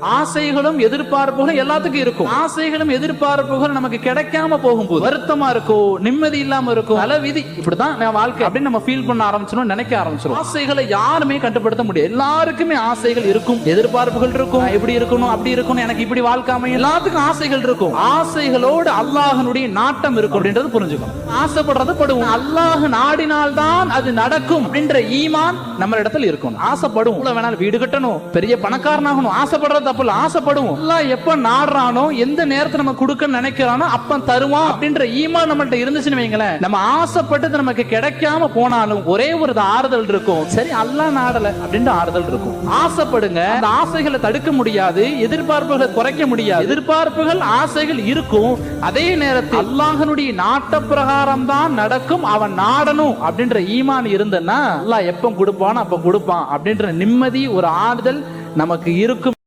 ஆசைகளும் எதிர்பார்ப்புகளும் எல்லாத்துக்கும் இருக்கும். ஆசைகளும் எதிர்பார்ப்புகள் நமக்கு கிடைக்காம போகும்போது வருத்தமா இருக்கும் நிம்மதி இல்லாம இருக்கும் தல விதி இப்படிதான் நான் வாழ்க்கை அப்படின்னு நம்ம ஃபீல் பண்ண ஆரம்பிச்சிடும் நினைக்க ஆரம்பிச்சிடும் ஆசைகளை யாருமே கட்டுப்படுத்த முடியாது. எல்லாருக்குமே ஆசைகள் இருக்கும் எதிர்பார்ப்புகள் இருக்கும். எப்படி இப்படி இருக்கணும் அப்படி இருக்கணும் எனக்கு இப்படி வாழ்க்கை அமையும். எல்லாத்துக்கும் ஆசைகள் இருக்கும். ஆசைகளோடு அல்லாஹனுடைய நாட்டம் இருக்கும் அப்படின்றது புரிஞ்சுக்கணும். ஆசைப்படுறது படுவோம். அல்லாஹ் நாடினால்தான் அது நடக்கும் அப்படின்ற ஈமான் நம்ம இடத்துல இருக்கும் ஆசைப்படுவோம். வேணாலும் வீடு கட்டணும் பெரிய பணக்காரனாகணும். ஆசைப்படுறது தப்பு ஆசைப்படுவோம். எப்ப நாடுறானோ எந்த நேரத்தை நம்ம கொடுக்க நினைக்கிறானோ அப்ப தருவான் அப்படின்ற ஈமா நம்மள்ட்ட இருந்துச்சுன்னு வைங்களேன். நம்ம ஆசைப்பட்டது நமக்கு கிடைக்காம போனாலும் ஒரே ஒரு ஆறுதல் இருக்கும். சரி அல்லாஹ் நாடல அப்படின்ற ஆறுதல் இருக்கும். ஆசைப்படுங்க. அந்த ஆசைகளை தடுக்க முடியாது. எதிர்பார்ப்புகளை குறைக்க முடியாது. எதிர்பார்ப்புகள் ஆசைகள் இருக்கும். அதே நேரத்தில் அல்லாஹனுடைய நாட்ட பிரகாரம் தான் நடக்கும். அவன் நாடணும் அப்படின்ற ஈமான் இருந்தன்னா அல்லாஹ் எப்ப கொடுப்பானோ அப்ப கொடுப்பான் அப்படின்ற நிம்மதி ஒரு ஆறுதல் நமக்கு இருக்கும்.